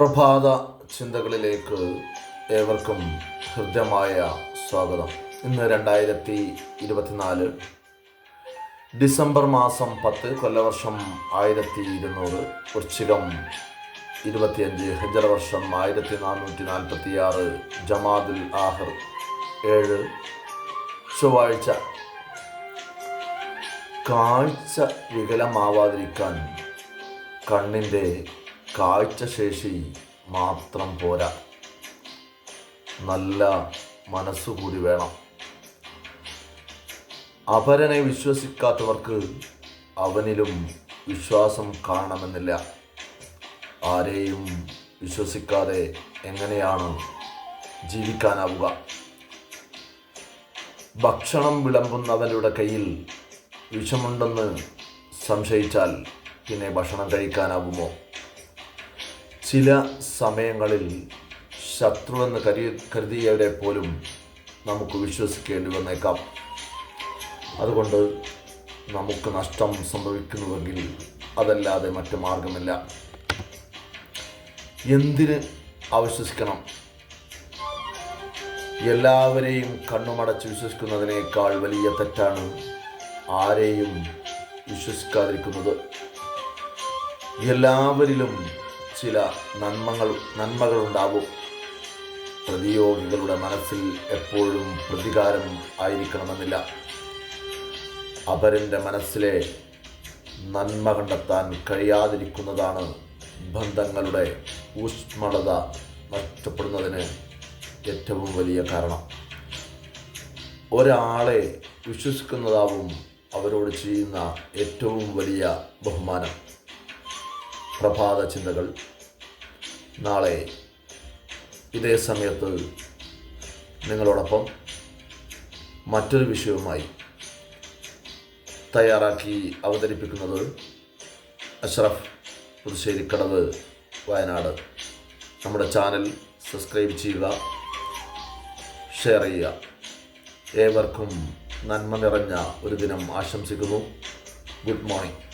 പ്രഭാത ചിന്തകളിലേക്ക് ഏവർക്കും ഹൃദ്യമായ സ്വാഗതം. ഇന്ന് രണ്ടായിരത്തി ഇരുപത്തിനാല് ഡിസംബർ മാസം പത്ത് കൊല്ലവർഷം ആയിരത്തി ഇരുന്നൂറ് വൃശ്ചികം ഇരുപത്തിയഞ്ച് ഹജർ വർഷം ആയിരത്തി നാനൂറ്റി നാൽപ്പത്തി ആറ് ജമാദുൽ ആഹർ ഏഴ്. ചൊവ്വാഴ്ച കാഴ്ച വികലമാവാതിരിക്കാൻ കണ്ണിന്റെ കാഴ്ചശേഷി മാത്രം പോരാ. നല്ല മനസ്സുകൂടി വേണം. അപരനെ വിശ്വസിക്കാത്തവർക്ക് അവനിലും വിശ്വാസം കാണണമെന്നില്ല. ആരെയും വിശ്വസിക്കാതെ എങ്ങനെയാണ് ജീവിക്കാനാവുക? ഭക്ഷണം വിളമ്പുന്നവരുടെ കയ്യിൽ വിഷമുണ്ടെന്ന് സംശയിച്ചാൽ പിന്നെ ഭക്ഷണം കഴിക്കാനാവുമോ? ചില സമയങ്ങളിൽ ശത്രുവെന്ന് കരു കരുതിയവരെ പോലും നമുക്ക് വിശ്വസിക്കേണ്ടി വന്നേക്കാം അതുകൊണ്ട് നമുക്ക് നഷ്ടം സംഭവിക്കുന്നുവെങ്കിൽ അതല്ലാതെ മറ്റു മാർഗമില്ല. എന്തിന് അവിശ്വസിക്കണം? എല്ലാവരെയും കണ്ണുമടച്ച് വിശ്വസിക്കുന്നതിനേക്കാൾ വലിയ തെറ്റാണ് ആരെയും വിശ്വസിക്കാതിരിക്കുന്നത്. എല്ലാവരിലും ചില നന്മകൾ നന്മകളുണ്ടാവും. പ്രതിയോഗികളുടെ മനസ്സിൽ എപ്പോഴും പ്രതികാരം ആയിരിക്കണമെന്നില്ല. അവരന്റെ മനസ്സിലെ നന്മ കണ്ടെത്താൻ കഴിയാതിരിക്കുന്നതാണ് ബന്ധങ്ങളുടെ ഊഷ്മളത നഷ്ടപ്പെടുന്നതിന് ഏറ്റവും വലിയ കാരണം. ഒരാളെ വിശ്വസിക്കുന്നതാവും അവരോട് ചെയ്യുന്ന ഏറ്റവും വലിയ ബഹുമാനം. പ്രഭാത ചിന്തകൾ നാളെ ഇതേ സമയത്ത് നിങ്ങളോടൊപ്പം മറ്റൊരു വിഷയവുമായി തയ്യാറാക്കി അവതരിപ്പിക്കുന്നത് അഷ്റഫ് പുതുശ്ശേരിക്കടവ് വയനാട്. നമ്മുടെ ചാനൽ സബ്സ്ക്രൈബ് ചെയ്യുക ഷെയർ ചെയ്യുക. ഏവർക്കും നന്മ നിറഞ്ഞ ഒരു ദിനം ആശംസിക്കുന്നു. Good morning.